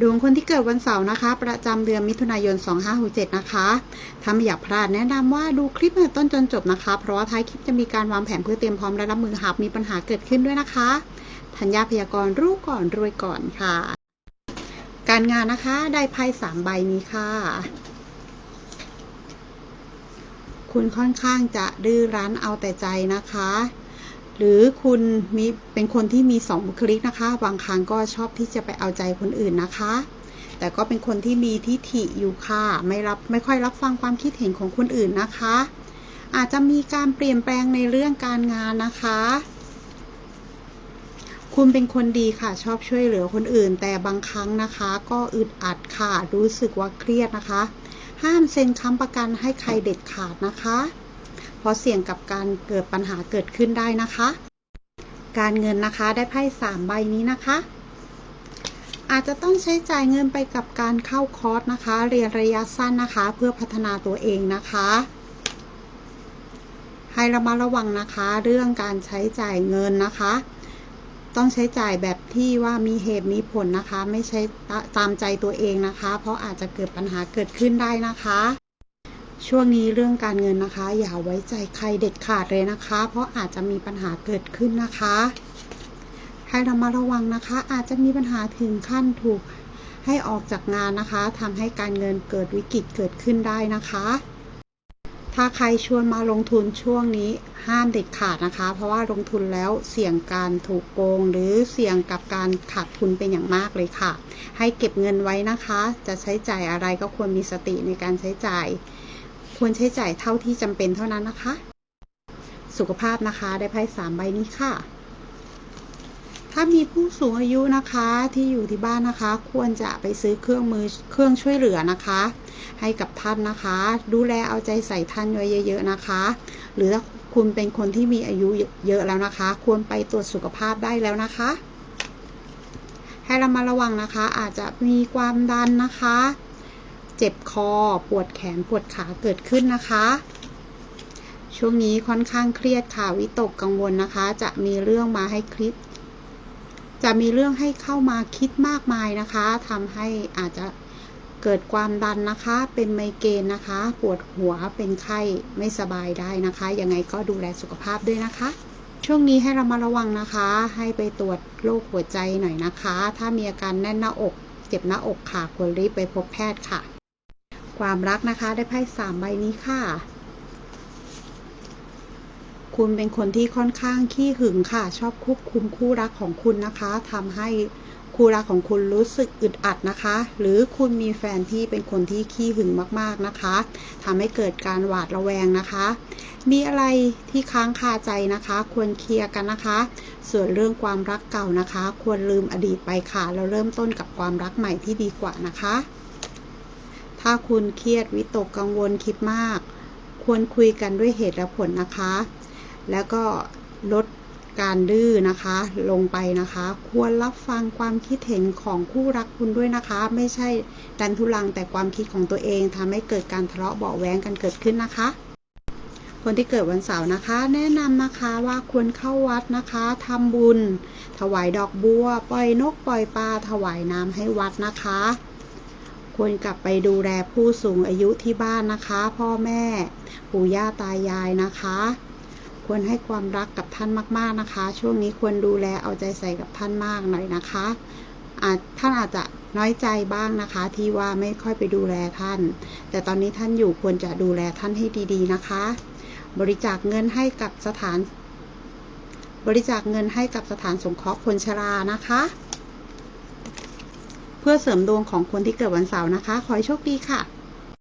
ดวงคนที่เกิดวันเสาร์นะคะ ประจำเดือนมิถุนายน 2567 นะคะ ถ้าไม่อยากพลาดแนะนำว่าดูคลิปตั้งแต่ต้นจนจบนะคะ เพราะว่าท้ายคลิปจะมีการวางแผนเพื่อเตรียมพร้อมและรับมือหากมีปัญหาเกิดขึ้นด้วยนะคะ ธัญญาพยากรณ์รู้ก่อนรวยก่อนค่ะ การงานนะคะได้ไพ่สามใบนี้ค่ะ คุณค่อนข้างจะดื้อรั้นเอาแต่ใจนะคะ หรือคุณมีเป็นคนที่มีสองบุคลิกนะคะ บางครั้งก็ชอบที่จะไปเอาใจคนอื่นนะคะ แต่ก็เป็นคนที่มีทิฐิอยู่ค่ะ ไม่รับไม่ค่อยรับฟังความคิดเห็นของคนอื่นนะคะ อาจจะมีการเปลี่ยนแปลงในเรื่องการงานนะคะ คุณเป็นคนดีค่ะ ชอบช่วยเหลือคนอื่น แต่บางครั้งนะคะ ก็อึดอัดค่ะ รู้สึกว่าเครียดนะคะ ห้ามเซ็นค้ำประกันให้ใครเด็ดขาดนะคะ ราะเสี่ยงกับการเกิดปัญหาเกิดขึ้นได้นะคะ การเงินนะคะได้ไพ่สามใบนี้นะคะ อาจจะต้องใช้จ่ายเงินไปกับการเข้าคอร์สนะคะ เรียนระยะสั้นนะคะ เพื่อพัฒนาตัวเองนะคะให้ระมัดระวังนะคะ เรื่องการใช้จ่ายเงินนะคะ ต้องใช้จ่ายแบบที่ว่ามีเหตุมีผลนะคะ ไม่ใช่ตามใจตัวเองนะคะ เพราะอาจจะเกิดปัญหาเกิดขึ้นได้นะคะ ช่วงนี้เรื่องการเงินนะคะ อย่าไว้ใจใครเด็ดขาดเลยนะคะ เพราะอาจจะมีปัญหาเกิดขึ้นนะคะให้ระมัดระวังนะคะ อาจจะมีปัญหาถึงขั้นถูกให้ออกจากงานนะคะทำให้การเงินเกิดวิกฤตเกิดขึ้นได้นะคะ ถ้าใครชวนมาลงทุนช่วงนี้ห้ามเด็ดขาดนะคะ เพราะว่าลงทุนแล้วเสี่ยงการถูกโกง หรือเสี่ยงกับการขาดทุนเป็นอย่างมากเลยค่ะ ให้เก็บเงินไว้นะคะ จะใช้จ่ายอะไรก็ควรมีสติในการใช้จ่าย ควรใช้จ่ายเท่าที่จำเป็นเท่านั้นนะคะ สุขภาพนะคะได้ไพ่สามใบนี้ค่ะ ถ้ามีผู้สูงอายุนะคะที่อยู่ที่บ้านนะคะ ควรจะไปซื้อเครื่องมือเครื่องช่วยเหลือนะคะ ให้กับท่านนะคะ ดูแลเอาใจใส่ท่านไว้เยอะ ๆนะคะ หรือถ้าคุณเป็นคนที่มีอายุเยอะแล้วนะคะ ควรไปตรวจสุขภาพได้แล้วนะคะให้เรามาระวังนะคะ อาจจะมีความดันนะคะ เจ็บคอ ปวดแขน ปวดขาเกิดขึ้นนะคะ ช่วงนี้ค่อนข้างเครียดค่ะ วิตกกังวลนะคะ จะมีเรื่องมาให้คิด จะมีเรื่องให้เข้ามาคิดมากมายนะคะทำให้อาจจะเกิดความดันนะคะ เป็นไมเกรนนะคะ ปวดหัว เป็นไข้ ไม่สบายได้นะคะ ยังไงก็ดูแลสุขภาพด้วยนะคะ ช่วงนี้ให้เรามาระวังนะคะ ให้ไปตรวจโรคหัวใจหน่อยนะคะ ถ้ามีอาการแน่นหน้าอก เจ็บหน้าอกค่ะควรรีบไปพบแพทย์ค่ะ ความรักนะคะได้ไพ่สามใบนี้ค่ะ คุณเป็นคนที่ค่อนข้างขี้หึงค่ะ ชอบควบคุมคู่รักของคุณนะคะทำให้คู่รักของคุณรู้สึกอึดอัดนะคะ หรือคุณมีแฟนที่เป็นคนที่ขี้หึงมากๆนะคะทำให้เกิดการหวาดระแวงนะคะ มีอะไรที่ค้างคาใจนะคะ ควรเคลียร์กันนะคะ ส่วนเรื่องความรักเก่านะคะ ควรลืมอดีตไปค่ะแล้วเริ่มต้นกับความรักใหม่ที่ดีกว่านะคะ ถ้าคุณเครียดวิตกกังวลคิดมาก ควรคุยกันด้วยเหตุและผลนะคะ แล้วก็ลดการดื้อนะคะ ลงไปนะคะ ควรรับฟังความคิดเห็นของคู่รักคุณด้วยนะคะ ไม่ใช่ดันทุลังแต่ความคิดของตัวเองทำให้เกิดการทะเลาะเบาแหวงกันเกิดขึ้นนะคะ คนที่เกิดวันเสาร์นะคะ แนะนำนะคะว่าควรเข้าวัดนะคะทำบุญ ถวายดอกบัว ปล่อยนกปล่อยปลาถวายน้ำให้วัดนะคะ ควรกลับไปดูแลผู้สูงอายุที่บ้านนะคะ พ่อแม่ปู่ย่าตายายนะคะ ควรให้ความรักกับท่านมาก ๆนะคะ ช่วงนี้ควรดูแลเอาใจใส่กับท่านมากหน่อยนะคะอาจท่านอาจจะน้อยใจบ้างนะคะ ที่ว่าไม่ค่อยไปดูแลท่าน แต่ตอนนี้ท่านอยู่ควรจะดูแลท่านให้ดีๆนะคะ บริจาคเงินให้กับสถาน บริจาคเงินให้กับสถานสงเคราะห์คนชรานะคะ พื่อเสริมดวงของคนที่เกิดวันเสาร์นะคะ ขอให้โชคดีค่ะ